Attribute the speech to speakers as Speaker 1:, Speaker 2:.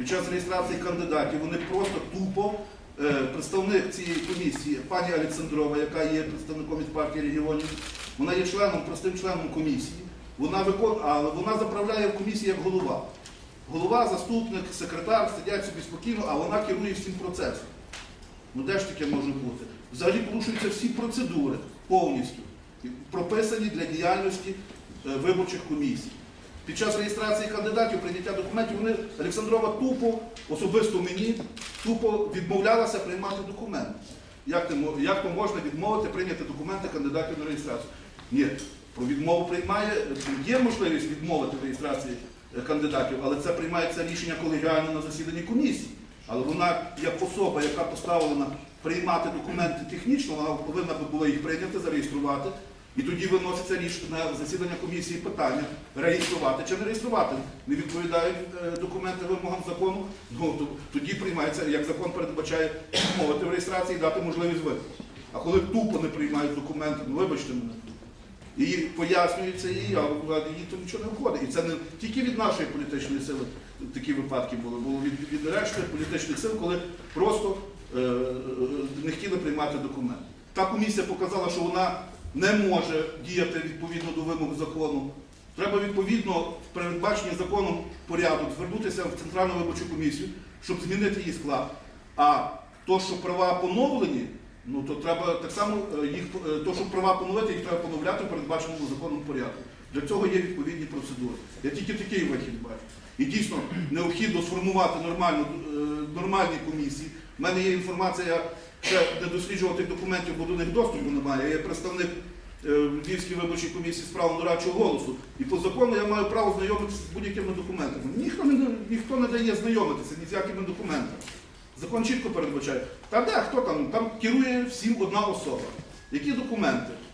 Speaker 1: під час реєстрації кандидатів вони просто тупо е, представник цієї комісії, пані Олександрова, яка є представником від партії регіонів, вона є членом, простим членом комісії. Вона викон... але вона заправляє в комісії як голова. Голова, заступник, секретар сидять собі спокійно, а вона керує всім процесом. Ну де ж таке може бути? Взагалі порушуються всі процедури повністю, прописані для діяльності е, виборчих комісій. Під час реєстрації кандидатів, прийняття документів, вони Олександрова тупо, особисто мені, тупо відмовлялася приймати документи. Як, як то можна відмовити прийняти документи кандидатів на реєстрацію? Ні, про відмову приймає, є можливість відмовити в реєстрації е, кандидатів, але це приймається рішення колегіально на засіданні комісії. Але вона, як особа, яка поставлена приймати документи технічно, вона повинна була їх прийняти, зареєструвати. І тоді виноситься рішення на засідання комісії питання реєструвати чи не реєструвати. Не відповідають е, документи вимогам закону. Ну тоді приймається, як закон передбачає, відмовити в реєстрації і дати можливість виходу. А коли тупо не приймають документи, ну вибачте мене. І пояснюється її, а їй то нічого не входить. І це не тільки від нашої політичної сили такі випадки були, було від, від решти політичних сил, коли просто е, е, не хотіли приймати документи. Та комісія показала, що вона не може діяти відповідно до вимог закону. Треба відповідно в передбаченні законом порядок звернутися в Центральну виборчу комісію, щоб змінити її склад. А то, що права поновлені, ну то треба так само е, їх е, то, щоб права поновити, їх треба поновляти в передбаченому законом порядку. Для цього є відповідні процедури. Я тільки такий вихід бачу. І дійсно необхідно сформувати нормальну, е, нормальні комісії. У мене є інформація, ще не досліджував тих документів, бо до них доступу немає. Я є представник е, Львівської виборчої комісії з правом дорадчого голосу. І по закону я маю право знайомитися з будь-якими документами. Ніхто не, ніхто не дає знайомитися ні з якими документами. Закон чітко передбачає. Та де хто там? Там керує всім одна особа. Які документи?